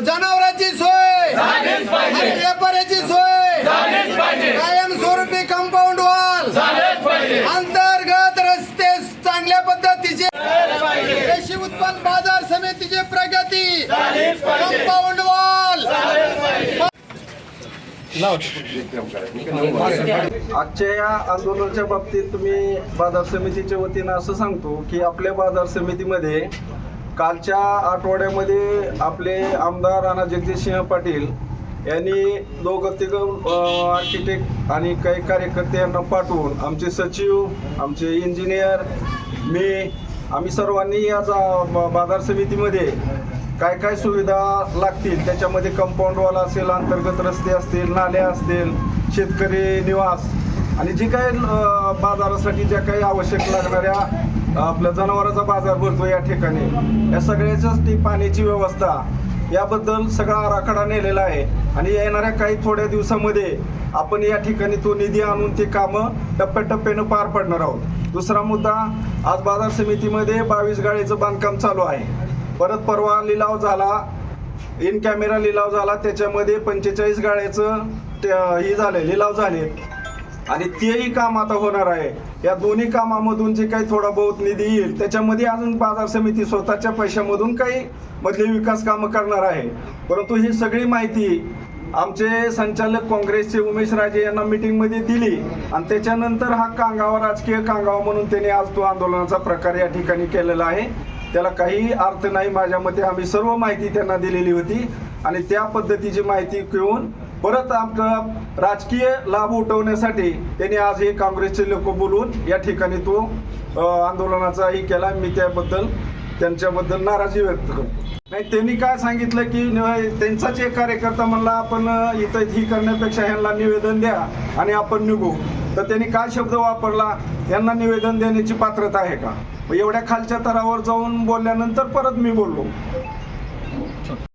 जनावरांची सोय. आणि व्यापाऱ्याची सोय. कायमस्वरूपी कंपाऊंड वॉल अंतर्गत रस्ते चांगल्या पद्धतीचे. कृषी उत्पन्न बाजार समितीची प्रगती. कंपाऊंड वॉल आजच्या या आंदोलनाच्या बाबतीत तुम्ही बाजार समितीच्या वतीनं असं सांगतो की आपल्या बाजार समितीमध्ये कालच्या आठवड्यामध्ये आपले आमदार राणा जगदीशसिंह पाटील यांनी दोघं तिघं आर्किटेक्ट आणि काही कार्यकर्ते यांना पाठवून आमचे सचिव आमचे इंजिनियर मी आम्ही सर्वांनी याचा बाजार समितीमध्ये काय काय सुविधा लागतील त्याच्यामध्ये कंपाऊंड वॉल असेल अंतर्गत रस्ते असतील नाल्या असतील शेतकरी निवास आणि जी काही बाजारासाठी ज्या काही आवश्यक लागणाऱ्या आपल्या जनावरांचा बाजार भरतो या ठिकाणी या सगळ्याच्याच ती पाण्याची व्यवस्था याबद्दल सगळा आराखडा नेलेला आहे. आणि येणाऱ्या काही थोड्या दिवसामध्ये आपण या ठिकाणी तो निधी आणून ती कामं टप्प्याटप्प्यानं पार पडणार आहोत. दुसरा मुद्दा आज बाजार समितीमध्ये बावीस गाडीचं बांधकाम चालू आहे. परत परवा लिलाव झाला इन कॅमेरा लिलाव झाला त्याच्यामध्ये पंचेचाळीस गाळ्याचं ही हे झाले लिलाव झाले आणि तेही काम आता होणार आहे. या दोन्ही कामामधून जे काही थोडा बहुत निधी येईल त्याच्यामध्ये अजून बाजार समिती स्वतःच्या पैशामधून काही मधले विकास कामं करणार आहे. परंतु ही सगळी माहिती आमचे संचालक काँग्रेसचे उमेश राजे यांना मीटिंगमध्ये दिली आणि त्याच्यानंतर हा कांगावा राजकीय कांगावा म्हणून त्यांनी आज तो आंदोलनाचा प्रकार या ठिकाणी केलेला आहे. त्याला काही अर्थ नाही माझ्या मते आम्ही सर्व माहिती त्यांना दिलेली होती. आणि त्या पद्धतीची माहिती घेऊन परत आपला राजकीय लाभ उठवण्यासाठी त्यांनी आज हे काँग्रेसचे लोक बोलून या ठिकाणी तो आंदोलनाचाही केला. मी त्याबद्दल त्यांच्याबद्दल नाराजी व्यक्त करतो. नाही त्यांनी काय सांगितलं की त्यांचाच एक कार्यकर्ता म्हणला आपण इथं ही करण्यापेक्षा ह्यांना निवेदन द्या आणि आपण निघू. तर त्यांनी काय शब्द वापरला? यांना निवेदन देण्याची पात्रता आहे का? एवढ्या खालच्या तरावर जाऊन बोलल्यानंतर परत मी बोललो.